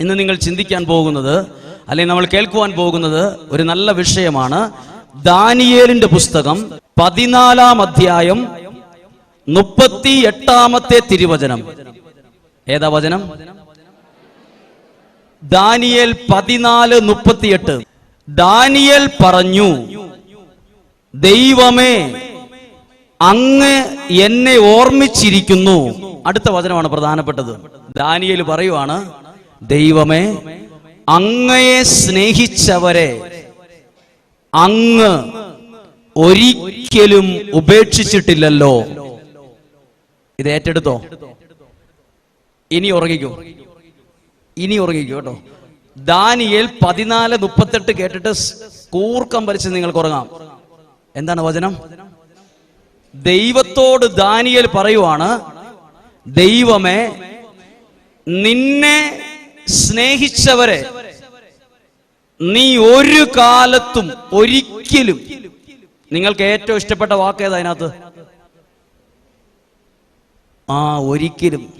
ഇന്ന് നിങ്ങൾ ചിന്തിക്കാൻ പോകുന്നത് അല്ലെങ്കിൽ നമ്മൾ കേൾക്കുവാൻ പോകുന്നത് ഒരു നല്ല വിഷയമാണ്. ദാനിയേലിന്റെ പുസ്തകം പതിനാലാം അധ്യായം മുപ്പത്തി എട്ടാമത്തെ തിരുവചനം. ഏതാ വചനം? ദാനിയേൽ പതിനാല് മുപ്പത്തിയെട്ട്. ദാനിയേൽ പറഞ്ഞു ദൈവമേ അങ്ങ് എന്നെ ഓർമ്മിച്ചിരിക്കുന്നു. അടുത്ത വചനമാണ് പ്രധാനപ്പെട്ടത്. ദാനിയേൽ പറയുവാണ് ദൈവമേ അങ്ങയെ സ്നേഹിച്ചവരെ അങ്ങ് ഒരിക്കലും ഉപേക്ഷിച്ചിട്ടില്ലല്ലോ. ഇത് ഏറ്റെടുത്തോ? ഇനി ഉറങ്ങിക്കോ. ഇനി ഉറങ്ങിക്കോ കേട്ടോ. ദാനിയേൽ പതിനാല് മുപ്പത്തെട്ട് കേട്ടിട്ട് കൂർക്കം വലിച്ച് നിങ്ങൾക്ക് ഉറങ്ങാം. എന്താണ് വചനം? ദൈവത്തോട് ദാനിയേൽ പറയുവാണ് ദൈവമേ നിന്നെ സ്നേഹിച്ചവരെ നീ ഒരു കാലത്തും ഒരിക്കലും നിങ്ങൾക്ക് ഏറ്റവും ഇഷ്ടപ്പെട്ട വാക്ക് ഏതാ അതിനകത്ത്? ആ ഒരിക്കലും.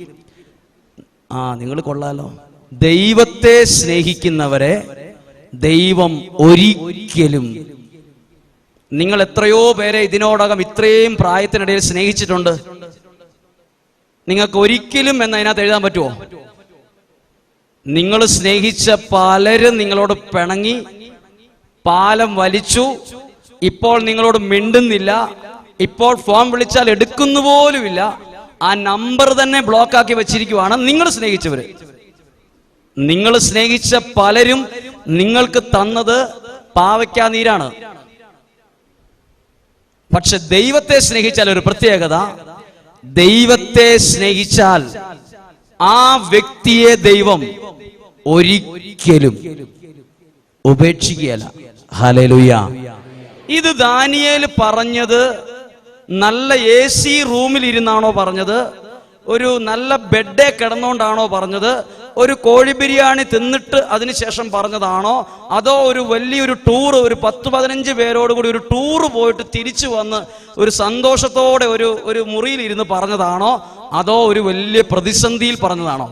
ആ നിങ്ങൾ കൊള്ളാലോ. ദൈവത്തെ സ്നേഹിക്കുന്നവരെ ദൈവം ഒരിക്കലും. നിങ്ങൾ എത്രയോ പേരെ ഇതിനോടകം ഇത്രയും പ്രായത്തിനിടയിൽ സ്നേഹിച്ചിട്ടുണ്ട്. നിങ്ങൾക്ക് ഒരിക്കലും എന്ന് അതിനകത്ത് എഴുതാൻ പറ്റുമോ നിങ്ങൾ സ്നേഹിച്ച പലരും നിങ്ങളോട് പിണങ്ങി പാലം വലിച്ചു ഇപ്പോൾ നിങ്ങളോട് മിണ്ടുന്നില്ല ഇപ്പോൾ ഫോൺ വിളിച്ചാൽ എടുക്കുന്നു പോലുമില്ല. ആ നമ്പർ തന്നെ ബ്ലോക്ക് ആക്കി വെച്ചിരിക്കുവാണ് നിങ്ങൾ സ്നേഹിച്ചവര് നിങ്ങൾ സ്നേഹിച്ച പലരും നിങ്ങൾക്ക് തന്നത് പാവയ്ക്കാ നീരാണ്. പക്ഷെ ദൈവത്തെ സ്നേഹിച്ചാൽ ഒരു പ്രത്യേകത. ദൈവത്തെ സ്നേഹിച്ചാൽ ആ വ്യക്തിയെ ദൈവം ഒരിക്കലും ഉപേക്ഷിക്കുകയല്ല. ഹലലുയ ഇത് ദാനിയേൽ പറഞ്ഞത് നല്ല എ സി റൂമിൽ ഇരുന്നാണോ പറഞ്ഞത്? ഒരു നല്ല ബെഡേ കിടന്നുകൊണ്ടാണോ പറഞ്ഞത്? ഒരു കോഴി ബിരിയാണി തിന്നിട്ട് അതിനുശേഷം പറഞ്ഞതാണോ? അതോ ഒരു വലിയൊരു ടൂർ ഒരു പത്ത് പതിനഞ്ച് പേരോട് കൂടി ഒരു ടൂർ പോയിട്ട് തിരിച്ചു വന്ന് ഒരു സന്തോഷത്തോടെ ഒരു ഒരു മുറിയിൽ ഇരുന്ന് പറഞ്ഞതാണോ? അതോ ഒരു വലിയ പ്രതിസന്ധിയിൽ പറഞ്ഞതാണോ?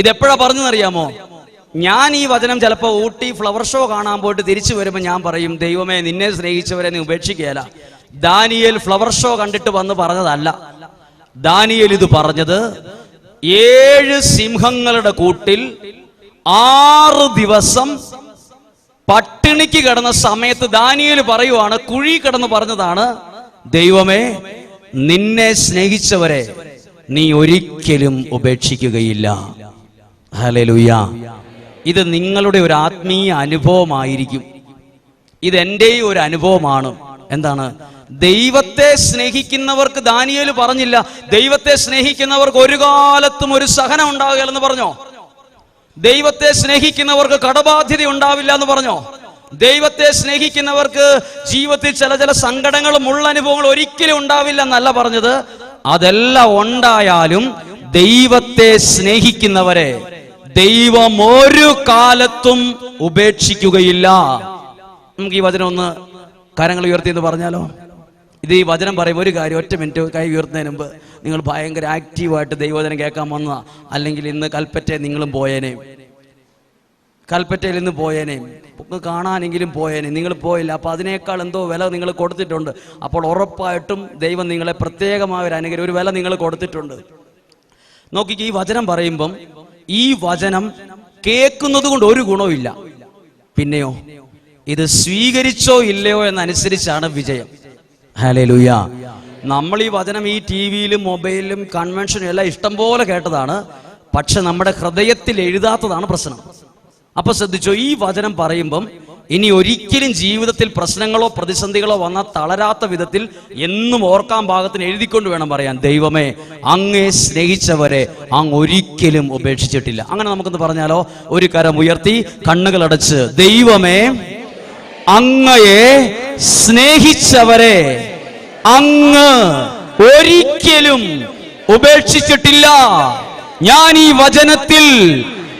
ഇതെപ്പോഴാ പറഞ്ഞെന്നറിയാമോ ഞാൻ ഈ വചനം ചിലപ്പോൾ ഊട്ടി ഫ്ലവർ ഷോ കാണാൻ പോയിട്ട് തിരിച്ചു വരുമ്പോൾ ഞാൻ പറയും ദൈവമേ നിന്നെ സ്നേഹിച്ചവരെ നീ ഉപേക്ഷിക്കുകയല്ല. ദാനിയൽ ഫ്ലവർ ഷോ കണ്ടിട്ട് വന്ന് പറഞ്ഞതല്ല. ദാനിയൽ ഇത് പറഞ്ഞത് ഏഴ് സിംഹങ്ങളുടെ കൂട്ടിൽ ആറ് ദിവസം പട്ടിണിക്ക് കിടന്ന സമയത്ത് ദാനിയൽ പറയുവാണ് കുഴി കിടന്ന് പറഞ്ഞതാണ് ദൈവമേ നിന്നെ സ്നേഹിച്ചവരെ നീ ഒരിക്കലും ഉപേക്ഷിക്കുകയില്ല. ഹലലുയ ഇത് നിങ്ങളുടെ ഒരു ആത്മീയ അനുഭവമായിരിക്കും. ഇത് എന്റെയും ഒരു അനുഭവമാണ്. എന്താണ്? ദൈവത്തെ സ്നേഹിക്കുന്നവർക്ക് ദാനിയേൽ പറഞ്ഞില്ല. ദൈവത്തെ സ്നേഹിക്കുന്നവർക്ക് ഒരു കാലത്തും ഒരു സഹനം ഉണ്ടാകുകയില്ലെന്ന് പറഞ്ഞോ? ദൈവത്തെ സ്നേഹിക്കുന്നവർക്ക് കടബാധ്യത ഉണ്ടാവില്ല എന്ന് പറഞ്ഞോ? ദൈവത്തെ സ്നേഹിക്കുന്നവർക്ക് ജീവിതത്തിൽ ചില ചില സങ്കടങ്ങളും ഉള്ളനുഭവങ്ങൾ ഒരിക്കലും ഉണ്ടാവില്ല എന്നല്ല പറഞ്ഞത്. അതെല്ലാം ഉണ്ടായാലും ദൈവത്തെ സ്നേഹിക്കുന്നവരെ ദൈവം ഒരു കാലത്തും ഉപേക്ഷിക്കുകയില്ല. നമുക്ക് ഈ വചനം ഒന്ന് കരങ്ങൾ ഉയർത്തി എന്ന് പറഞ്ഞാലോ? ഇത് ഈ വചനം പറയും ഒരു കാര്യം ഒറ്റ മിനിറ്റ് കൈ ഉയർത്തുന്നതിന് മുമ്പ് നിങ്ങൾ ഭയങ്കര ആക്റ്റീവായിട്ട് ദൈവവചനം കേൾക്കാൻ വന്നതാ. അല്ലെങ്കിൽ ഇന്ന് കൽപ്പറ്റ നിങ്ങളും പോയേനെ. കൽപ്പറ്റയിൽ നിന്ന് പോയേനെ. കാണാനെങ്കിലും പോയേനെ. നിങ്ങൾ പോയില്ല. അപ്പോൾ അതിനേക്കാൾ എന്തോ വില നിങ്ങൾ കൊടുത്തിട്ടുണ്ട്. അപ്പോൾ ഉറപ്പായിട്ടും ദൈവം നിങ്ങളെ പ്രത്യേകമായ ഒരു അനുഗ്രഹം ഒരു വില നിങ്ങൾ കൊടുത്തിട്ടുണ്ട്. നോക്കിക്ക് ഈ വചനം പറയുമ്പം ഈ വചനം കേൾക്കുന്നത് കൊണ്ട് ഒരു ഗുണവുമില്ല പിന്നെയോ ഇത് സ്വീകരിച്ചോ ഇല്ലയോ എന്നനുസരിച്ചാണ് വിജയം. ഹലേലുയ നമ്മൾ ഈ വചനം ഈ ടി വിയിലും മൊബൈലിലും കൺവെൻഷനും എല്ലാം ഇഷ്ടം പോലെ കേട്ടതാണ്. പക്ഷെ നമ്മുടെ ഹൃദയത്തിൽ എഴുതാത്തതാണ് പ്രശ്നം. അപ്പൊ ശ്രദ്ധിച്ചോ ഈ വചനം പറയുമ്പം ഇനി ഒരിക്കലും ജീവിതത്തിൽ പ്രശ്നങ്ങളോ പ്രതിസന്ധികളോ വന്ന തളരാത്ത വിധത്തിൽ എന്നും ഓർക്കാൻ പാകത്തിന് എഴുതിക്കൊണ്ട് വേണം പറയാൻ. ദൈവമേ അങ്ങേ സ്നേഹിച്ചവരെ അങ്ങ് ഒരിക്കലും ഉപേക്ഷിച്ചിട്ടില്ല. അങ്ങനെ നമുക്കൊന്ന് പറഞ്ഞാലോ? ഒരു കരം ഉയർത്തി കണ്ണുകളടച്ച് ദൈവമേ അങ്ങയെ സ്നേഹിച്ചവരെ അങ്ങ് ഒരിക്കലും ഉപേക്ഷിച്ചിട്ടില്ല. ഞാൻ ഈ വചനത്തിൽ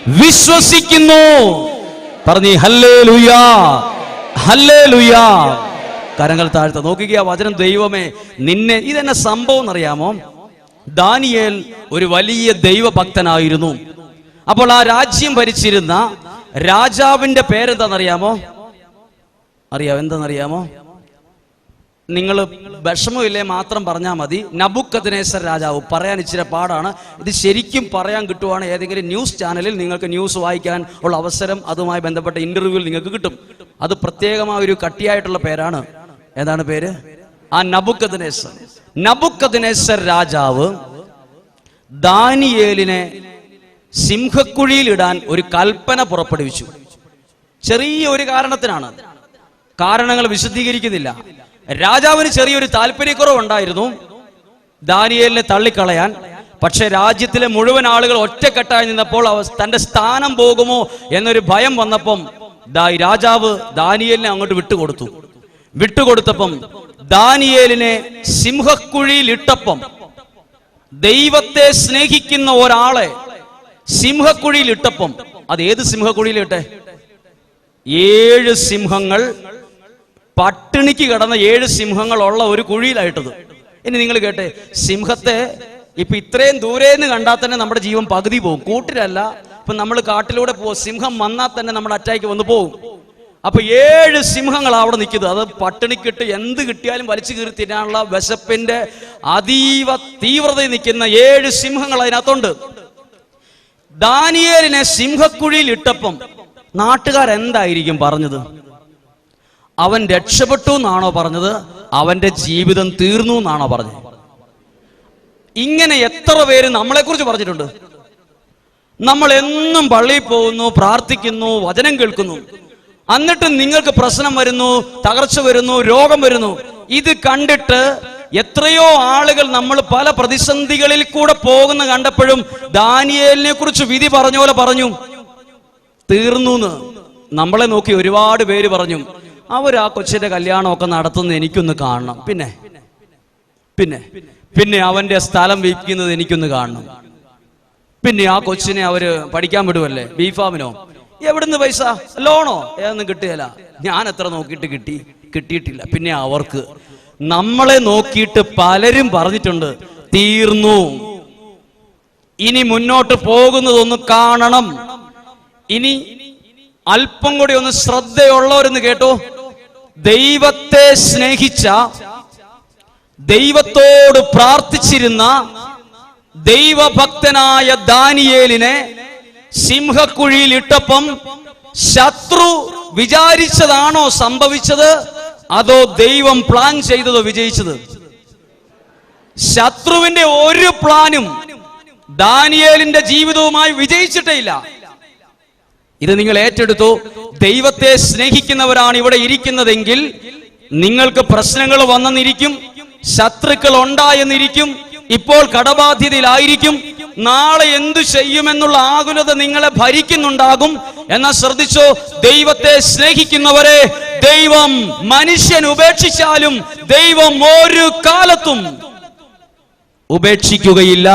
വിശ്വസിക്കുന്നു. പറഞ്ഞി ഹല്ലേ ലുയാ ഹല്ലേ ലുയാ കരങ്ങൾ താഴ്ത്ത നോക്കുക വചനം ദൈവമേ നിന്നെ ഇതെന്നെ സംഭവം എന്നറിയാമോ? ദാനിയേൽ ഒരു വലിയ ദൈവഭക്തനായിരുന്നു. അപ്പോൾ ആ രാജ്യം ഭരിച്ചിരുന്ന രാജാവിന്റെ പേരെന്താണെന്നറിയാമോ? അറിയാമോ എന്താണെന്നറിയാമോ? നിങ്ങൾ വിഷമമില്ലേ മാത്രം പറഞ്ഞാൽ മതി. നബുക്കദ്നേസർ രാജാവ് പറയാൻ ഇച്ചിരി പാടാണ്. ഇത് ശരിക്കും പറയാൻ കിട്ടുവാണ് ഏതെങ്കിലും ന്യൂസ് ചാനലിൽ നിങ്ങൾക്ക് ന്യൂസ് വായിക്കാൻ ഉള്ള അവസരം അതുമായി ബന്ധപ്പെട്ട ഇന്റർവ്യൂവിൽ നിങ്ങൾക്ക് കിട്ടും. അത് പ്രത്യേകമായ ഒരു കട്ടിയായിട്ടുള്ള പേരാണ്. ഏതാണ് പേര്? ആ നബുക്കദ്നേസർ. നബുക്കദ്നേസർ രാജാവ് ദാനിയേലിനെ സിംഹക്കുഴിയിലിടാൻ ഒരു കൽപ്പന പുറപ്പെടുവിച്ചു. ചെറിയ ഒരു കാരണത്തിനാണ്. കാരണങ്ങൾ വിശദീകരിക്കുന്നില്ല. രാജാവിന് ചെറിയൊരു താല്പര്യക്കുറവുണ്ടായിരുന്നു. ദാനിയേലിനെ തള്ളിക്കളയാൻ. പക്ഷെ രാജ്യത്തിലെ മുഴുവൻ ആളുകൾ ഒറ്റക്കെട്ടായി നിന്നപ്പോൾ അവ തന്റെ സ്ഥാനം പോകുമോ എന്നൊരു ഭയം വന്നപ്പം രാജാവ് ദാനിയേലിനെ അങ്ങോട്ട് വിട്ടുകൊടുത്തു. വിട്ടുകൊടുത്തപ്പം ദാനിയേലിനെ സിംഹക്കുഴിയിലിട്ടപ്പം ദൈവത്തെ സ്നേഹിക്കുന്ന ഒരാളെ സിംഹക്കുഴിയിലിട്ടപ്പം. അത് ഏത് സിംഹക്കുഴിയിലിട്ടെ? ഏഴ് സിംഹങ്ങൾ പട്ടിണിക്ക് കിടന്ന ഏഴ് സിംഹങ്ങളുള്ള ഒരു കുഴിയിലായിട്ടത്. ഇനി നിങ്ങൾ കേട്ടെ സിംഹത്തെ ഇപ്പൊ ഇത്രയും ദൂരെ നിന്ന് കണ്ടാൽ തന്നെ നമ്മുടെ ജീവൻ പകുതി പോകും. കൂട്ടിലല്ല ഇപ്പൊ നമ്മൾ കാട്ടിലൂടെ പോകും സിംഹം വന്നാൽ തന്നെ നമ്മൾ അറ്റാക്ക് വന്ന് പോകും. അപ്പൊ ഏഴ് സിംഹങ്ങൾ അവിടെ നിൽക്കുന്നത്. അത് പട്ടിണിക്കിട്ട് എന്ത് കിട്ടിയാലും വലിച്ചു കീറി തിന്നാനുള്ള വിശപ്പിന്റെ അതീവ തീവ്രതയിൽ നിൽക്കുന്ന ഏഴ് സിംഹങ്ങൾ അതിനകത്തുണ്ട്. ദാനിയേലിനെ സിംഹക്കുഴിയിൽ ഇട്ടപ്പം നാട്ടുകാരെന്തായിരിക്കും പറഞ്ഞത്? അവൻ രക്ഷപ്പെട്ടു എന്നാണോ പറഞ്ഞത്? അവന്റെ ജീവിതം തീർന്നു എന്നാണോ പറഞ്ഞത്? ഇങ്ങനെ എത്ര പേര് നമ്മളെക്കുറിച്ച് പറഞ്ഞിട്ടുണ്ട്. നമ്മൾ എന്നും പള്ളിയിൽ പോകുന്നു പ്രാർത്ഥിക്കുന്നു വചനം കേൾക്കുന്നു. എന്നിട്ട് നിങ്ങൾക്ക് പ്രശ്നം വരുന്നു തകർച്ച വരുന്നു രോഗം വരുന്നു. ഇത് കണ്ടിട്ട് എത്രയോ ആളുകൾ നമ്മൾ പല പ്രതിസന്ധികളിൽ കൂടെ പോകുന്ന കണ്ടപ്പോഴും ദാനിയേലിനെ കുറിച്ച് വിധി പറഞ്ഞ പോലെ പറഞ്ഞു. തീർന്നു നമ്മളെ നോക്കി ഒരുപാട് പേര് പറഞ്ഞു. അവർ ആ കൊച്ചിന്റെ കല്യാണമൊക്കെ നടത്തുന്നത് എനിക്കൊന്ന് കാണണം. പിന്നെ? പിന്നെ? പിന്നെ അവന്റെ സ്ഥലം വിൽക്കുന്നത് എനിക്കൊന്ന് കാണണം. പിന്നെ ആ കൊച്ചിനെ അവർ പഠിക്കാൻ വിടുവല്ലേ? ബീഫാമിനോ? എവിടുന്ന് പൈസ? ലോണോ? ഏതൊന്നും കിട്ടുകയില്ല ഞാൻ എത്ര നോക്കിയിട്ട് കിട്ടി? കിട്ടിയിട്ടില്ല. പിന്നെ അവർക്ക് നമ്മളെ നോക്കിയിട്ട് പലരും പറഞ്ഞിട്ടുണ്ട് തീർന്നു. ഇനി മുന്നോട്ട് പോകുന്നതൊന്ന് കാണണം. ഇനി അല്പം കൂടി ഒന്ന് ശ്രദ്ധയുള്ളവരെന്ന് കേട്ടോ. ദൈവത്തെ സ്നേഹിച്ച ദൈവത്തോട് പ്രാർത്ഥിച്ചിരുന്ന ദൈവഭക്തനായ ദാനിയേലിനെ സിംഹക്കുഴിയിൽ ഇട്ടപ്പം ശത്രു വിചാരിച്ചതാണോ സംഭവിച്ചത്? അതോ ദൈവം പ്ലാൻ ചെയ്തതോ വിജയിച്ചത്? ശത്രുവിന്റെ ഒരു പ്ലാനും ദാനിയേലിന്റെ ജീവിതവുമായി വിജയിച്ചിട്ടേ ഇത് നിങ്ങൾ ഏറ്റെടുത്തു. ദൈവത്തെ സ്നേഹിക്കുന്നവരാണ് ഇവിടെ ഇരിക്കുന്നതെങ്കിൽ നിങ്ങൾക്ക് പ്രശ്നങ്ങൾ വന്നെന്നിരിക്കും ശത്രുക്കൾ ഉണ്ടായെന്നിരിക്കും ഇപ്പോൾ കടബാധ്യതയിലായിരിക്കും. നാളെ എന്തു ചെയ്യുമെന്നുള്ള ആകുലത നിങ്ങളെ ഭരിക്കുന്നുണ്ടാകും. എന്നാൽ ശ്രദ്ധിച്ചോ ദൈവത്തെ സ്നേഹിക്കുന്നവരെ ദൈവം മനുഷ്യൻ ഉപേക്ഷിച്ചാലും ദൈവം ഒരു കാലത്തും ഉപേക്ഷിക്കുകയില്ല.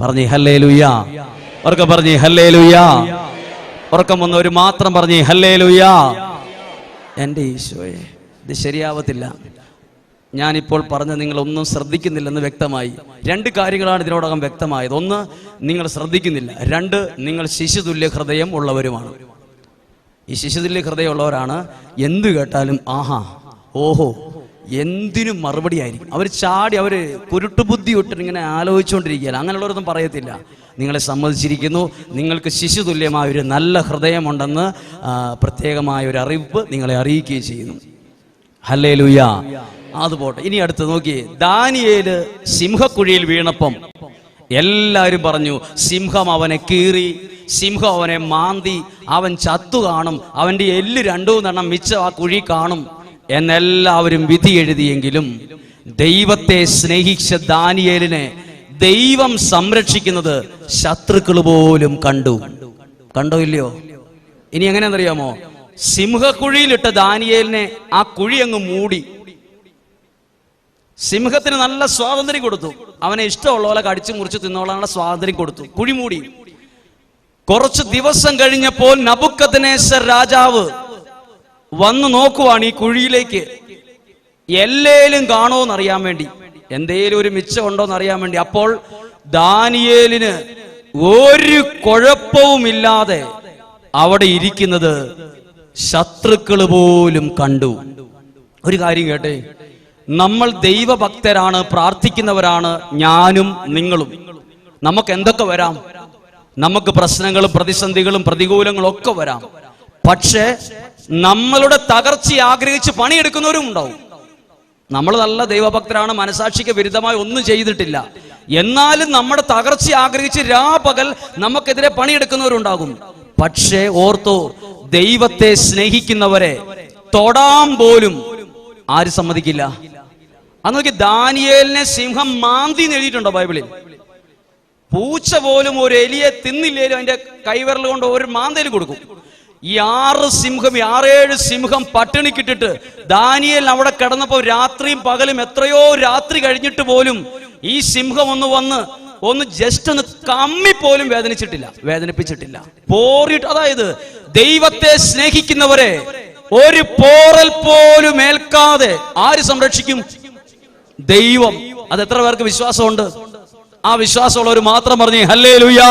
പറഞ്ഞു ഹല്ലേ ലുയ്യ പറഞ്ഞു ഹല്ലേ ഉറക്കം വന്നവർ മാത്രം പറഞ്ഞേ ഹല്ലേ ലുയാ എന്റെ ഈശോയെ ഇത് ശരിയാവത്തില്ല. ഞാനിപ്പോൾ പറഞ്ഞ നിങ്ങൾ ഒന്നും ശ്രദ്ധിക്കുന്നില്ലെന്ന് വ്യക്തമായി. രണ്ട് കാര്യങ്ങളാണ് ഇതിനോടകം വ്യക്തമായത്. ഒന്ന് നിങ്ങൾ ശ്രദ്ധിക്കുന്നില്ല. രണ്ട് നിങ്ങൾ ശിശുതുല്യ ഹൃദയം ഉള്ളവരുമാണ്. ഈ ശിശുതുല്യ ഹൃദയമുള്ളവരാണ് എന്തു കേട്ടാലും ആഹാ ഓഹോ എന്തിനും മറുപടി ആയിരിക്കും. അവർ ചാടി അവർ കുരുട്ടുബുദ്ധി ഇട്ടിട്ട് ഇങ്ങനെ ആലോചിച്ചുകൊണ്ടിരിക്കുകയല്ല അങ്ങനെയുള്ളവരൊന്നും പറയത്തില്ല. നിങ്ങളെ സമ്മതിച്ചിരിക്കുന്നു. നിങ്ങൾക്ക് ശിശു തുല്യമായ ഒരു നല്ല ഹൃദയമുണ്ടെന്ന് പ്രത്യേകമായ ഒരു അറിയിപ്പ് നിങ്ങളെ അറിയിക്കുകയും ചെയ്യുന്നു. ഹല്ലേ ലൂയ അത് പോട്ടെ. ഇനി അടുത്ത് നോക്കി ദാനിയേൽ സിംഹക്കുഴിയിൽ വീണപ്പം എല്ലാവരും പറഞ്ഞു സിംഹം അവനെ കീറി സിംഹം അവനെ മാന്തി അവൻ ചത്തു കാണും അവന്റെ എല്ല് രണ്ടു മൂന്നെണ്ണം മിച്ചം ആ കുഴി കാണും. എന്നെല്ലാവരും വിധി എഴുതിയെങ്കിലും ദൈവത്തെ സ്നേഹിച്ച ദാനിയേലിനെ ദൈവം സംരക്ഷിക്കുന്നത് ശത്രുക്കൾ പോലും കണ്ടു. കണ്ടോ ഇല്ലയോ? ഇനി എങ്ങനെയാണെന്നറിയാമോ സിംഹക്കുഴിയിലിട്ട ദാനിയേലിനെ ആ കുഴി അങ്ങ് മൂടി. സിംഹത്തിന് നല്ല സ്വാതന്ത്ര്യം കൊടുത്തു. അവനെ ഇഷ്ടമുള്ള പോലെ കടിച്ചു മുറിച്ച് തിന്നോളാനുള്ള സ്വാതന്ത്ര്യം കൊടുത്തു. കുഴി മൂടി. കുറച്ച് ദിവസം കഴിഞ്ഞപ്പോൾ നബുക്കത്തിനേശ്വർ രാജാവ് വന്നു നോക്കുവാണ് ഈ കുഴിയിലേക്ക്. എല്ലേലും കാണോന്ന് അറിയാൻ വേണ്ടി. എന്തേലും ഒരു മിച്ചം ഉണ്ടോ എന്ന് അറിയാൻ വേണ്ടി. അപ്പോൾ ദാനിയേലിന് ഒരു കുഴപ്പവുമില്ലാതെ അവിടെ ഇരിക്കുന്നത് ശത്രുക്കൾ പോലും കണ്ടു. ഒരു കാര്യം കേട്ടെ. നമ്മൾ ദൈവഭക്തരാണ് പ്രാർത്ഥിക്കുന്നവരാണ് ഞാനും നിങ്ങളും. നമുക്ക് എന്തൊക്കെ വരാം? നമുക്ക് പ്രശ്നങ്ങളും പ്രതിസന്ധികളും പ്രതികൂലങ്ങളും ഒക്കെ വരാം. പക്ഷേ നമ്മളുടെ തകർച്ച ആഗ്രഹിച്ച് പണിയെടുക്കുന്നവരും ഉണ്ടാവും. നമ്മൾ നല്ല ദൈവഭക്തരാണ് മനസാക്ഷിക്ക് വിരുദ്ധമായി ഒന്നും ചെയ്തിട്ടില്ല. എന്നാലും നമ്മുടെ തകർച്ച ആഗ്രഹിച്ച് രാപകൽ നമുക്കെതിരെ പണിയെടുക്കുന്നവരുണ്ടാകും. പക്ഷേ ഓർത്തോ ദൈവത്തെ സ്നേഹിക്കുന്നവരെ തൊടാൻ പോലും ആര് സമ്മതിക്കില്ല. അന്ന് നോക്കി ദാനിയേലിനെ സിംഹം മാന്തി എഴുതിയിട്ടുണ്ടോ ബൈബിളിൽ? പൂച്ച പോലും ഒരു എലിയെ തിന്നില്ലേലും അതിന്റെ കൈവിരൽ കൊണ്ട് ഒരു മാന്തയിൽ കൊടുക്കും. ഈ ആറ് സിംഹം ആറേഴ് സിംഹം പട്ടിണിക്കിട്ടിട്ട് ദാനിയൽ അവിടെ കിടന്നപ്പോൾ രാത്രിയും പകലും എത്രയോ രാത്രി കഴിഞ്ഞിട്ട് പോലും ഈ സിംഹം ഒന്ന് വന്ന് ഒന്ന് ജസ്റ്റ് ഒന്ന് കമ്മി പോലും വേദനിച്ചിട്ടില്ല വേദനിപ്പിച്ചിട്ടില്ല. പോറിട്ട് അതായത് ദൈവത്തെ സ്നേഹിക്കുന്നവരെ ഒരു പോറൽ പോലും ഏൽക്കാതെ ആര് സംരക്ഷിക്കും? ദൈവം. അത് എത്ര പേർക്ക് വിശ്വാസമുണ്ട്? ആ വിശ്വാസമുള്ളവർ മാത്രം പറഞ്ഞു ഹല്ലേ ലുയാ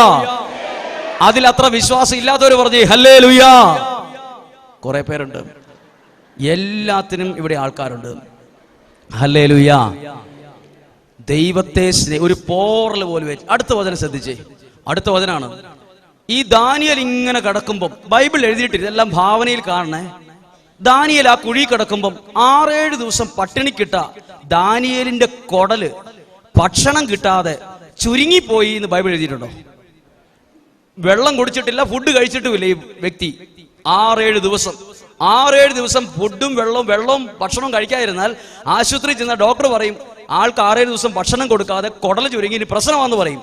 അതിൽ അത്ര വിശ്വാസം ഇല്ലാത്തവർ പറഞ്ഞു ഹല്ലേ ലുയാ കുറെ പേരുണ്ട്. എല്ലാത്തിനും ഇവിടെ ആൾക്കാരുണ്ട്. ഹല്ലേ ലുയാ ദൈവത്തെ ഒരു പോറൽ പോലെ അടുത്ത വചനം ശ്രദ്ധിച്ചേ. അടുത്ത വചനാണ്. ഈ ദാനിയൽ ഇങ്ങനെ കിടക്കുമ്പം ബൈബിൾ എഴുതിയിട്ടില്ല ഇതെല്ലാം ഭാവനയിൽ കാണണേ. ദാനിയൽ ആ കുഴി കിടക്കുമ്പം ആറേഴ് ദിവസം പട്ടിണി പട്ടിണിക്കിട്ട ദാനിയലിന്റെ കൊടൽ ഭക്ഷണം കിട്ടാതെ ചുരുങ്ങിപ്പോയി എന്ന് ബൈബിൾ എഴുതിയിട്ടുണ്ടോ? വെള്ളം കുടിച്ചിട്ടില്ല ഫുഡ് കഴിച്ചിട്ടുമില്ല ഈ വ്യക്തി. ആറേഴ് ദിവസം. ആറേഴ് ദിവസം ഫുഡും വെള്ളവും വെള്ളവും ഭക്ഷണവും കഴിക്കാതിരുന്നാൽ ആശുപത്രിയിൽ ചെന്ന ഡോക്ടർ പറയും ആൾക്ക് ആറേഴ് ദിവസം ഭക്ഷണം കൊടുക്കാതെ കുടല ചുരുങ്ങി ഇനി പ്രശ്നമാണെന്ന് പറയും.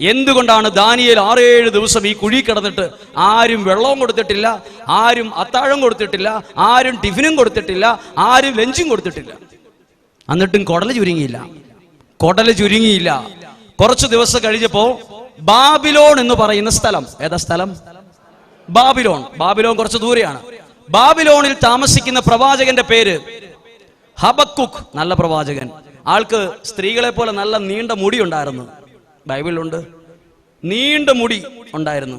എന്തുകൊണ്ടാണ് ദാനിയൽ ആറേഴ് ദിവസം ഈ കുഴി കിടന്നിട്ട് ആരും വെള്ളവും കൊടുത്തിട്ടില്ല ആരും അത്താഴം കൊടുത്തിട്ടില്ല ആരും ടിഫിനും കൊടുത്തിട്ടില്ല ആരും ലഞ്ചും കൊടുത്തിട്ടില്ല? എന്നിട്ടും കുടല ചുരുങ്ങിയില്ല. കുടല ചുരുങ്ങിയില്ല. കുറച്ച് ദിവസം കഴിഞ്ഞപ്പോ ബാബിലോൺ എന്ന് പറയുന്ന സ്ഥലം. ഏതാ സ്ഥലം? ബാബിലോൺ. ബാബിലോൺ കുറച്ച് ദൂരെയാണ്. ബാബിലോണിൽ താമസിക്കുന്ന പ്രവാചകന്റെ പേര് ഹബക്കുക്ക് നല്ല പ്രവാചകൻ. ആൾക്ക് സ്ത്രീകളെ പോലെ നല്ല നീണ്ട മുടി ഉണ്ടായിരുന്നു. ബൈബിളിലുണ്ട്. നീണ്ട മുടി ഉണ്ടായിരുന്നു.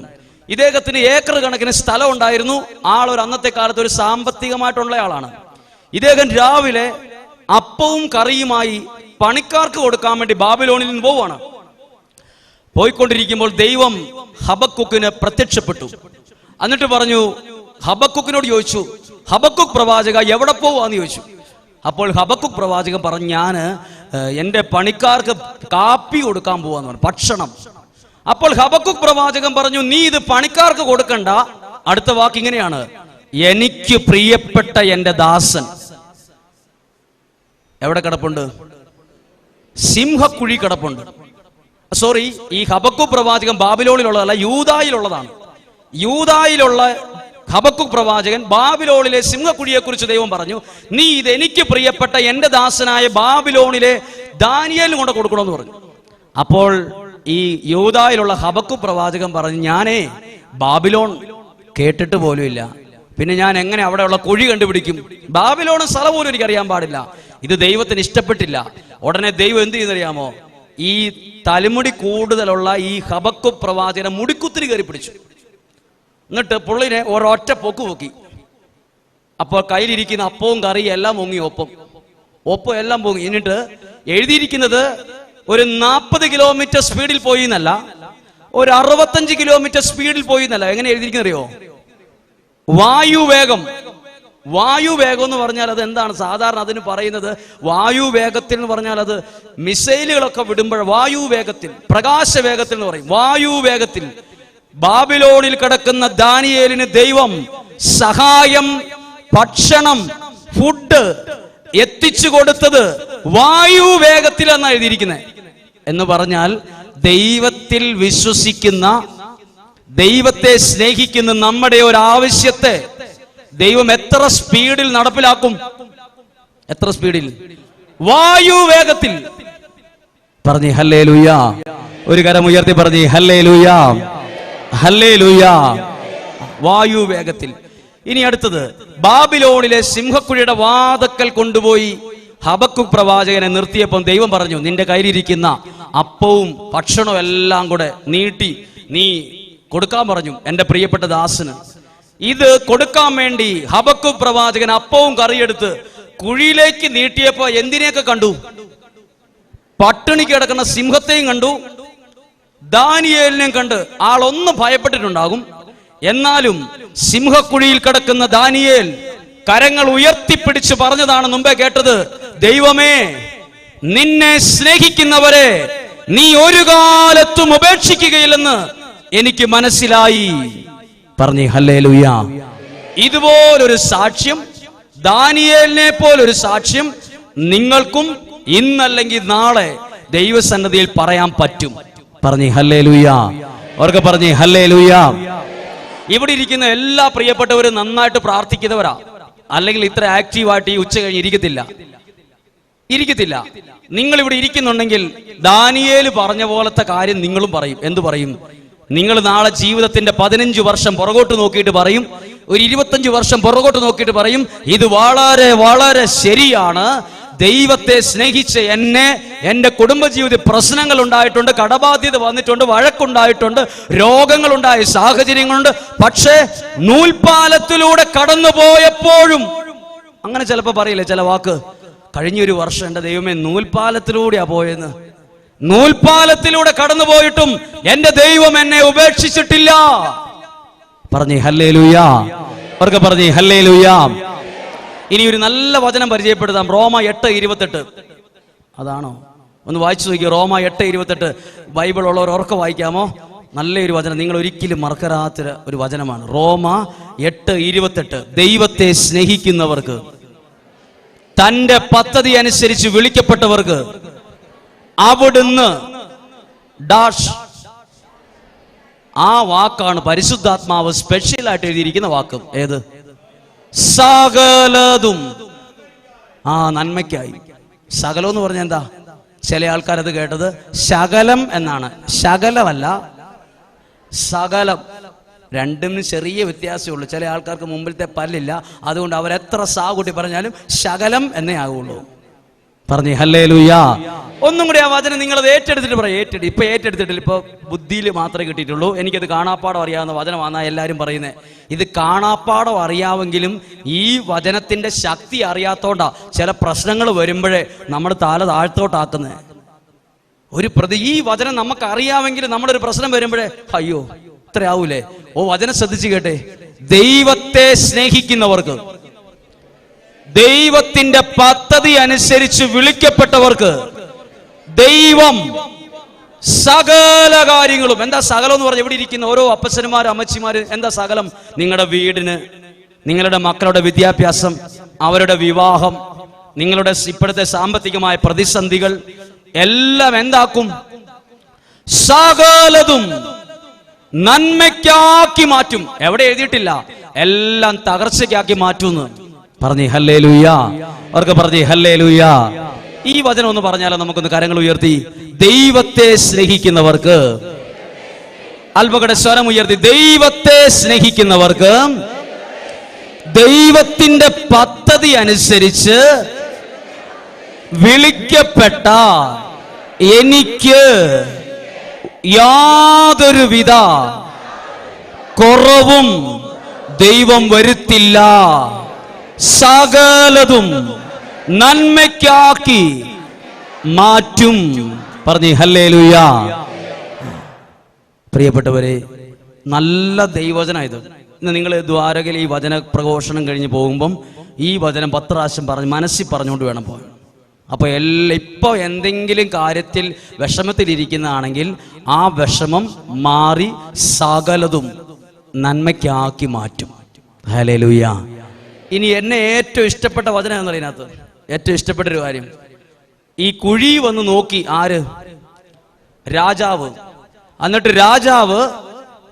ഇദ്ദേഹത്തിന് ഏക്കർ കണക്കിന് സ്ഥലം ഉണ്ടായിരുന്നു. ആൾ ഒരു അന്നത്തെ കാലത്ത് ഒരു സാമ്പത്തികമായിട്ടുള്ള ആളാണ്. ഇദ്ദേഹം രാവിലെ അപ്പവും കറിയുമായി പണിക്കാർക്ക് കൊടുക്കാൻ വേണ്ടി ബാബിലോണിൽ നിന്ന് പോവാണ് പോയിക്കൊണ്ടിരിക്കുമ്പോൾ ദൈവം ഹബക്കുക്കിന് പ്രത്യക്ഷപ്പെട്ടു. എന്നിട്ട് പറഞ്ഞു ഹബക്കുക്കിനോട് ചോദിച്ചു ഹബക്കുക് പ്രവാചക എവിടെ പോവാന്ന് ചോദിച്ചു. അപ്പോൾ ഹബക്കുക് പ്രവാചകൻ പറഞ്ഞു ഞാൻ എന്റെ പണിക്കാർക്ക് കാപ്പി കൊടുക്കാൻ പോവാന്ന് പറഞ്ഞു ഭക്ഷണം. അപ്പോൾ ഹബക്കുക് പ്രവാചകൻ പറഞ്ഞു നീ ഇത് പണിക്കാർക്ക് കൊടുക്കണ്ട. അടുത്ത വാക്ക് ഇങ്ങനെയാണ് എനിക്ക് പ്രിയപ്പെട്ട എന്റെ ദാസൻ. എവിടെ കിടപ്പുണ്ട്? സിംഹക്കുഴി കിടപ്പുണ്ട്. സോറി ഈ ഹബക്കു പ്രവാചകൻ ബാബിലോണിലുള്ളതല്ല യൂതായിലുള്ളതാണ് യൂതായിലുള്ള ഹബക്കു പ്രവാചകൻ ബാബിലോണിലെ സിംഹക്കുഴിയെ കുറിച്ച് ദൈവം പറഞ്ഞു നീ ഇത് എനിക്ക് പ്രിയപ്പെട്ട എന്റെ ദാസനായ ബാബിലോണിലെ ദാനിയലിന് കൊണ്ട് കൊടുക്കണമെന്ന് പറഞ്ഞു. അപ്പോൾ ഈ യൂതായിലുള്ള ഹബക്കു പ്രവാചകൻ പറഞ്ഞു ഞാനേ ബാബിലോൺ കേട്ടിട്ട് പോലും ഇല്ല. പിന്നെ ഞാൻ എങ്ങനെ അവിടെയുള്ള കുഴി കണ്ടുപിടിക്കും? ബാബിലോണ സ്ഥലം പോലും എനിക്ക് അറിയാൻ പാടില്ല. ഇത് ദൈവത്തിന് ഇഷ്ടപ്പെട്ടില്ല. ഉടനെ ദൈവം എന്ത് ചെയ്യുന്നറിയാമോ? ഈ തലമുടി കൂടുതലുള്ള ഈ ഹബക്കു പ്രവാചകനെ മുടിക്കുത്തിരി കയറി പിടിച്ചു. എന്നിട്ട് പുള്ളിനെ ഒരൊറ്റ പൊക്ക് പൊക്കി. അപ്പോൾ കയ്യിലിരിക്കുന്ന അപ്പവും കറിയും എല്ലാം മുങ്ങി ഒപ്പം. ഒപ്പം എല്ലാം പൊങ്ങി. എന്നിട്ട് എഴുതിയിരിക്കുന്നത് ഒരു നാൽപ്പത് കിലോമീറ്റർ സ്പീഡിൽ പോയി എന്നല്ല ഒരു അറുപത്തഞ്ച് കിലോമീറ്റർ സ്പീഡിൽ പോയി എന്നല്ല. എങ്ങനെ എഴുതിയിരിക്കുന്നറിയോ? വായുവേഗം വായുവേഗം എന്ന് പറഞ്ഞാൽ അത് എന്താണ്? സാധാരണ അതിന് പറയുന്നത് വായുവേഗത്തിൽ എന്ന് പറഞ്ഞാൽ അത് മിസൈലുകളൊക്കെ വിടുമ്പോൾ വായുവേഗത്തിൽ പ്രകാശവേഗത്തിൽ എന്ന് പറയും. വായുവേഗത്തിൽ ബാബിലോണിൽ കിടക്കുന്ന ദാനിയേലിന് ദൈവം സഹായം ഭക്ഷണം ഫുഡ് എത്തിച്ചു കൊടുത്തത് വായുവേഗത്തിൽ എന്നാണ് എഴുതിയിരിക്കുന്നത്. എന്ന് പറഞ്ഞാൽ ദൈവത്തിൽ വിശ്വസിക്കുന്ന ദൈവത്തെ സ്നേഹിക്കുന്ന നമ്മുടെ ഒരു ആവശ്യത്തെ ദൈവം എത്ര സ്പീഡിൽ നടപ്പിലാക്കും? എത്ര സ്പീഡിൽ? വായു വേഗത്തിൽ. പറഞ്ഞു ഹല്ലേ ലൂയ ഒരു കരം ഉയർത്തി പറഞ്ഞു ഹല്ലേ ലൂയ ഹല്ലേ ലൂയ വായുവേഗത്തിൽ ഇനി അടുത്തത്. ബാബിലോണിലെ സിംഹക്കുഴിയുടെ വാതക്കൽ കൊണ്ടുപോയി ഹബക്കു പ്രവാചകനെ നിർത്തിയപ്പം ദൈവം പറഞ്ഞു നിന്റെ കയ്യിലിരിക്കുന്ന അപ്പവും ഭക്ഷണവും എല്ലാം കൂടെ നീട്ടി നീ കൊടുക്കാൻ പറഞ്ഞു എന്റെ പ്രിയപ്പെട്ട ദാസന്. ഇത് കൊടുക്കാൻ വേണ്ടി ഹബക്കു പ്രവാചകൻ അപ്പവും കറിയെടുത്ത് കുഴിയിലേക്ക് നീട്ടിയപ്പോ എന്തിനെയൊക്കെ കണ്ടു? പട്ടിണി കിടക്കുന്ന സിംഹത്തെയും കണ്ടു. ദാനിയേലിനെയും കണ്ട് ആളൊന്ന് ഭയപ്പെട്ടിട്ടുണ്ടാകും. എന്നാലും സിംഹക്കുഴിയിൽ കിടക്കുന്ന ദാനിയേൽ കരങ്ങൾ ഉയർത്തിപ്പിടിച്ച് പറഞ്ഞതാണ് മുമ്പേ കേട്ടത് ദൈവമേ നിന്നെ സ്നേഹിക്കുന്നവരെ നീ ഒരു കാലത്തും ഉപേക്ഷിക്കുകയില്ലെന്ന് എനിക്ക് മനസ്സിലായി. പറഞ്ഞേ ഹല്ലേ ഇതുപോലൊരു സാക്ഷ്യം ദാനിയേലിനെ പോലൊരു സാക്ഷ്യം നിങ്ങൾക്കും ഇന്നല്ലെങ്കിൽ നാളെ ദൈവസന്നദ്ധിയിൽ പറയാൻ പറ്റും. പറഞ്ഞു ഹല്ലേ ലുയ്യ അവർക്ക് പറഞ്ഞേ ഹല്ലേ ലുയ്യ ഇവിടെ ഇരിക്കുന്ന എല്ലാ പ്രിയപ്പെട്ടവരും നന്നായിട്ട് പ്രാർത്ഥിക്കുന്നവരാ. അല്ലെങ്കിൽ ഇത്ര ആക്റ്റീവായിട്ട് ഈ ഉച്ച കഴിഞ്ഞ് ഇരിക്കത്തില്ല. ഇരിക്കത്തില്ല. നിങ്ങൾ ഇവിടെ ഇരിക്കുന്നുണ്ടെങ്കിൽ ദാനിയേൽ പറഞ്ഞ പോലത്തെ കാര്യം നിങ്ങളും പറയും. എന്തു പറയും? നിങ്ങൾ നാളെ ജീവിതത്തിന്റെ പതിനഞ്ച് വർഷം പുറകോട്ട് നോക്കിയിട്ട് പറയും. ഒരു ഇരുപത്തഞ്ച് വർഷം പുറകോട്ട് നോക്കിയിട്ട് പറയും ഇത് വളരെ വളരെ ശരിയാണ്. ദൈവത്തെ സ്നേഹിച്ച് എന്നെ എന്റെ കുടുംബജീവിത പ്രശ്നങ്ങൾ ഉണ്ടായിട്ടുണ്ട് കടബാധ്യത വന്നിട്ടുണ്ട് വഴക്കുണ്ടായിട്ടുണ്ട് രോഗങ്ങളുണ്ടായ സാഹചര്യങ്ങളുണ്ട്. പക്ഷേ നൂൽപാലത്തിലൂടെ കടന്നുപോയപ്പോഴും അങ്ങനെ ചിലപ്പോൾ പറയില്ലേ ചില വാക്ക് കഴിഞ്ഞൊരു വർഷം എന്റെ ദൈവമേ നൂൽപാലത്തിലൂടെയാ പോയെന്ന്. നൂൽപാലത്തിലൂടെ കടന്നുപോയിട്ടും എന്റെ ദൈവം എന്നെ ഉപേക്ഷിച്ചിട്ടില്ല. പറഞ്ഞു ഹല്ലേ ലുയാ പറഞ്ഞു ഹല്ലേ ലുയാ ഇനി ഒരു നല്ല വചനം പരിചയപ്പെടുത്താം. റോമ എട്ട് ഇരുപത്തെട്ട്. അതാണോ? ഒന്ന് വായിച്ചു നോക്കിയോ? റോമ എട്ട് ഇരുപത്തെട്ട്. ബൈബിൾ ഉള്ളവർ ഉറക്കം വായിക്കാമോ? നല്ലൊരു വചനം. നിങ്ങൾ ഒരിക്കലും മറക്കരാത്ത ഒരു വചനമാണ്. റോമ എട്ട് ഇരുപത്തെട്ട്. ദൈവത്തെ സ്നേഹിക്കുന്നവർക്ക് തന്റെ പദ്ധതി അനുസരിച്ച് വിളിക്കപ്പെട്ടവർക്ക് അവിടുന്ന് ഡാഷ്. ആ വാക്കാണ് പരിശുദ്ധാത്മാവ് സ്പെഷ്യൽ ആയിട്ട് എഴുതിയിരിക്കുന്ന വാക്ക്. ഏത്? സകലതും. ആ നന്മയ്ക്കായി. സകലം എന്ന് പറഞ്ഞ എന്താ? ചില ആൾക്കാരത് കേട്ടത് ശകലം എന്നാണ്. ശകലമല്ല സകലം. രണ്ടും ചെറിയ വ്യത്യാസമേ ഉള്ളൂ. ചില ആൾക്കാർക്ക് മുമ്പിലത്തെ പല്ലില്ല. അതുകൊണ്ട് അവരെത്ര സാ കൂട്ടി പറഞ്ഞാലും ശകലം എന്നേ ആകുള്ളൂ. പറഞ്ഞു ഹല്ലേ ലൂയാ ഒന്നും കൂടി ആ വചനം നിങ്ങളത് ഏറ്റെടുത്തിട്ട് പറയും ഏറ്റെടു ഇപ്പൊ ഏറ്റെടുത്തിട്ടില്ല ഇപ്പൊ ബുദ്ധിയിൽ മാത്രമേ കിട്ടിയിട്ടുള്ളൂ. എനിക്കത് കാണാപ്പാടം അറിയാവുന്ന വചനമാണെന്നാ എല്ലാവരും പറയുന്നത് ഇത് കാണാപ്പാടം അറിയാമെങ്കിലും ഈ വചനത്തിന്റെ ശക്തി അറിയാത്തോണ്ടാ ചില പ്രശ്നങ്ങൾ വരുമ്പോഴേ നമ്മൾ തല താഴ്ത്തോട്ടാക്കുന്നത് ഒരു പ്രതി ഈ വചനം നമുക്ക് അറിയാമെങ്കിൽ നമ്മുടെ ഒരു പ്രശ്നം വരുമ്പോഴേ അയ്യോ ഇത്ര ആവൂലേ ഓ വചനം ശ്രദ്ധിച്ചു കേട്ടെ. ദൈവത്തെ സ്നേഹിക്കുന്നവർക്ക് ദൈവത്തിന്റെ പദ്ധതി അനുസരിച്ച് വിളിക്കപ്പെട്ടവർക്ക് ദൈവം സകല കാര്യങ്ങളും. എന്താ സകലം എന്ന് പറഞ്ഞ എവിടെ ഇരിക്കുന്ന ഓരോ അപ്പച്ചന്മാരും അമ്മച്ചിമാരും? എന്താ സകലം? നിങ്ങളുടെ വീടിന് നിങ്ങളുടെ മക്കളുടെ വിദ്യാഭ്യാസം അവരുടെ വിവാഹം നിങ്ങളുടെ ഇപ്പോഴത്തെ സാമ്പത്തികമായ പ്രതിസന്ധികൾ എല്ലാം എന്താക്കും? സകലതും നന്മയ്ക്കാക്കി മാറ്റും. എവിടെ എഴുതിയിട്ടില്ല? എല്ലാം തകർച്ചയ്ക്കാക്കി മാറ്റുന്നു പറഞ്ഞേ ഹല്ലേ ലൂയ അവർക്ക് പറഞ്ഞു ഹല്ലേ ലൂയ ഈ വചനം ഒന്ന് പറഞ്ഞാലോ? നമുക്കൊന്ന് കരങ്ങൾ ഉയർത്തി. ദൈവത്തെ സ്നേഹിക്കുന്നവർക്ക് അല്പകട സ്വരം ഉയർത്തി. ദൈവത്തെ സ്നേഹിക്കുന്നവർക്ക് ദൈവത്തിന്റെ പദ്ധതി അനുസരിച്ച് വിളിക്കപ്പെട്ട എനിക്ക് യാതൊരുവിധ കുറവും ദൈവം വരുത്തില്ല. സകലതും നന്മയ്ക്കാക്കി മാറ്റും. പറഞ്ഞു ഹല്ലേ പ്രിയപ്പെട്ടവരെ നല്ല ദൈവവചനം ഇത് ഇന്ന് നിങ്ങൾ ദ്വാരകയിൽ ഈ വചന പ്രഘോഷണം കഴിഞ്ഞ് പോകുമ്പം ഈ വചനം പത്രാശം പറഞ്ഞ് മനസ്സിൽ പറഞ്ഞുകൊണ്ട് വേണം പോകാൻ. അപ്പോൾ എല്ലാ ഇപ്പോൾ എന്തെങ്കിലും കാര്യത്തിൽ വിഷമത്തിലിരിക്കുന്നതാണെങ്കിൽ ആ വിഷമം മാറി സകലതും നന്മയ്ക്കാക്കി മാറ്റും. ഹലേ ഹലേലുയ്യ ഇനി എന്നെ ഏറ്റവും ഇഷ്ടപ്പെട്ട വചനം എന്ന് പറയുന്നതിനകത്ത് ഏറ്റവും ഇഷ്ടപ്പെട്ട ഒരു കാര്യം. ഈ കുഴി വന്ന് നോക്കി ആര്? രാജാവ്. എന്നിട്ട് രാജാവ്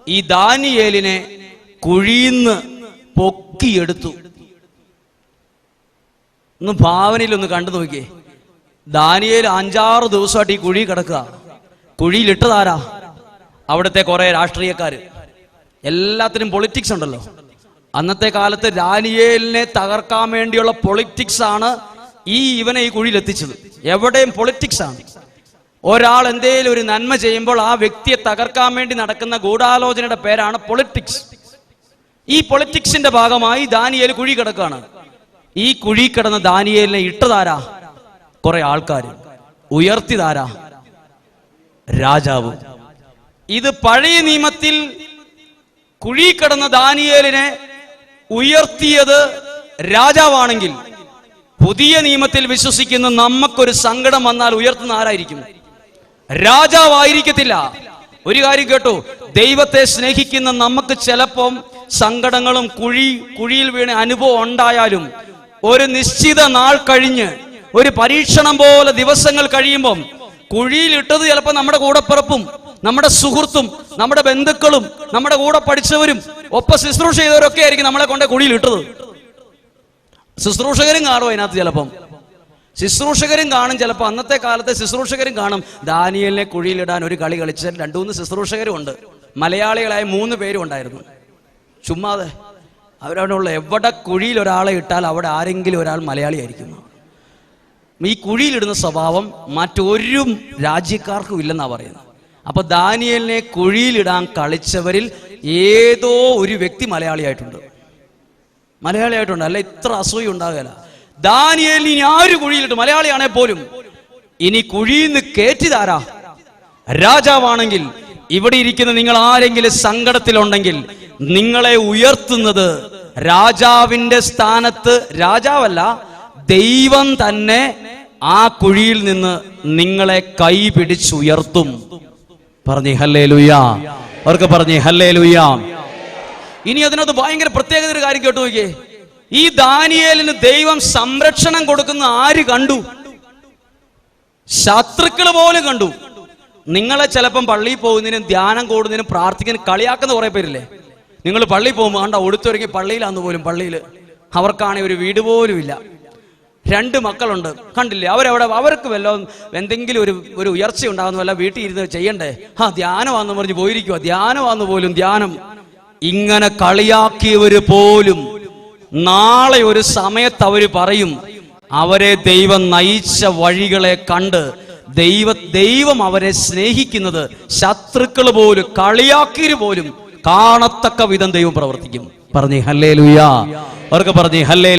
ഈ ദാനിയേലിനെ കുഴിന്ന് പൊക്കിയെടുത്തു. ഒന്ന് ഭാവനയിൽ ഒന്ന് കണ്ടു നോക്കിയേ. ദാനിയേൽ അഞ്ചാറ് ദിവസമായിട്ട് ഈ കുഴി കിടക്കുക. കുഴിയിലിട്ടതാരാ അവിടുത്തെ കുറെ രാഷ്ട്രീയക്കാര്. എല്ലാത്തിനും പൊളിറ്റിക്സ് ഉണ്ടല്ലോ. അന്നത്തെ കാലത്ത് ദാനിയേലിനെ തകർക്കാൻ വേണ്ടിയുള്ള പൊളിറ്റിക്സ് ആണ് ഈ ഇവനെ ഈ കുഴിയിൽ എത്തിച്ചത്. എവിടെയും പൊളിറ്റിക്സ് ആണ്. ഒരാൾ എന്തേലും ഒരു നന്മ ചെയ്യുമ്പോൾ ആ വ്യക്തിയെ തകർക്കാൻ വേണ്ടി നടക്കുന്ന ഗൂഢാലോചനയുടെ പേരാണ് പൊളിറ്റിക്സ് ഈ പൊളിറ്റിക്സിന്റെ ഭാഗമായി ദാനിയേൽ കുഴി കിടക്കുകയാണ്. ഈ കുഴി കിടന്ന ദാനിയേലിനെ ഇട്ടതാരാ? കുറെ ആൾക്കാർ. ഉയർത്തിതാരാ രാജാവ്. ഇത് പഴയ നിയമത്തിൽ കുഴി കിടന്ന ദാനിയേലിനെ ഉയർത്തിയത് രാജാവാണെങ്കിൽ പുതിയ നിയമത്തിൽ വിശ്വസിക്കുന്ന നമുക്കൊരു സങ്കടം വന്നാൽ ഉയർത്തുന്ന ആരായിരിക്കും? രാജാവായിരിക്കത്തില്ല. ഒരു കാര്യം കേട്ടോ. ദൈവത്തെ സ്നേഹിക്കുന്ന നമുക്ക് ചിലപ്പം സങ്കടങ്ങളും കുഴി കുഴിയിൽ വീണ അനുഭവം ഉണ്ടായാലും ഒരു നിശ്ചിത നാൾ കഴിഞ്ഞ് ഒരു പരീക്ഷണം പോലെ ദിവസങ്ങൾ കഴിയുമ്പം കുഴിയിലിട്ടത് ചിലപ്പോൾ നമ്മുടെ കൂടപ്പിറപ്പും നമ്മുടെ സുഹൃത്തും നമ്മുടെ ബന്ധുക്കളും നമ്മുടെ കൂടെ പഠിച്ചവരും ഒപ്പം ശുശ്രൂഷ ചെയ്തവരൊക്കെ ആയിരിക്കും നമ്മളെ കൊണ്ട് കുഴിയിലിട്ടത് ശുശ്രൂഷകരും കാണും അതിനകത്ത് ചിലപ്പം. ശുശ്രൂഷകരും കാണും ചിലപ്പോൾ അന്നത്തെ കാലത്തെ ശുശ്രൂഷകരും കാണും. ദാനിയലിനെ കുഴിയിലിടാൻ ഒരു കളി കളിച്ച രണ്ടു മൂന്ന് ശുശ്രൂഷകരും ഉണ്ട്. മലയാളികളായ മൂന്ന് പേരും ഉണ്ടായിരുന്നു. ചുമ്മാതെ അവരവിടെയുള്ള എവിടെ കുഴിയിൽ ഒരാളെ ഇട്ടാൽ അവിടെ ആരെങ്കിലും ഒരാൾ മലയാളി ആയിരിക്കും. ഈ കുഴിയിലിടുന്ന സ്വഭാവം മറ്റൊരു രാജ്യക്കാർക്കും ഇല്ലെന്നാ പറയുന്നത്. അപ്പൊ ദാനിയലിനെ കുഴിയിലിടാൻ കളിച്ചവരിൽ ഏതോ ഒരു വ്യക്തി മലയാളിയായിട്ടുണ്ട്. മലയാളിയായിട്ടുണ്ട്. അല്ല ഇത്ര അസൂയ ഉണ്ടാകല. ദാനിയേലിന് ഇനി ആര് കുഴിയിലിട്ട്? മലയാളിയാണെ പോലും. ഇനി കുഴിയിൽ നിന്ന് കയറ്റിതാരാ രാജാവാണെങ്കിൽ ഇവിടെ ഇരിക്കുന്ന നിങ്ങൾ ആരെങ്കിലും സങ്കടത്തിലുണ്ടെങ്കിൽ നിങ്ങളെ ഉയർത്തുന്നത് രാജാവിന്റെ സ്ഥാനത്ത് രാജാവല്ല ദൈവം തന്നെ ആ കുഴിയിൽ നിന്ന് നിങ്ങളെ കൈ പിടിച്ചുയർത്തും പറഞ്ഞേ ഹല്ലേ ലുയാ അവർക്ക് പറഞ്ഞേ ഹല്ലേ ലുയാ ഇനി അതിനകത്ത് ഭയങ്കര പ്രത്യേകത ഒരു കാര്യം കേട്ടു നോക്കിയേ. ഈ ദാനിയേലിന് ദൈവം സംരക്ഷണം കൊടുക്കുന്ന ആര് കണ്ടു? ശത്രുക്കൾ പോലും കണ്ടു. നിങ്ങളെ ചിലപ്പം പള്ളിയിൽ പോകുന്നതിനും ധ്യാനം കൂടുന്നതിനും പ്രാർത്ഥിക്കാനും കളിയാക്കുന്ന കുറെ പേരില്ലേ? നിങ്ങൾ പള്ളിയിൽ പോകുമ്പോൾ കണ്ട ഒടുത്തൊരുങ്ങി പള്ളിയിലാന്ന് പോലും പള്ളിയിൽ അവർക്കാണെങ്കിൽ ഒരു വീട് പോലും ഇല്ല. രണ്ട് മക്കളുണ്ട് കണ്ടില്ലേ? അവരവിടെ അവർക്ക് വല്ല എന്തെങ്കിലും ഒരു ഒരു ഉയർച്ച ഉണ്ടാകുന്ന വല്ല വീട്ടിൽ ഇരുന്ന് ചെയ്യണ്ടേ? ആ ധ്യാനമാന്ന് പറഞ്ഞ് പോയിരിക്കുക ധ്യാനമാന്ന് പോലും ധ്യാനം. ഇങ്ങനെ കളിയാക്കിയവർ പോലും നാളെ ഒരു സമയത്ത് അവർ പറയും അവരെ ദൈവം നയിച്ച വഴികളെ കണ്ട് ദൈവ ദൈവം അവരെ സ്നേഹിക്കുന്നത് ശത്രുക്കൾ പോലും കളിയാക്കിയത് പോലും കാണത്തക്ക വിധം ദൈവം പ്രവർത്തിക്കും. പറഞ്ഞേ ഹല്ലേ ലുയാ അവർക്ക് പറഞ്ഞേ ഹല്ലേ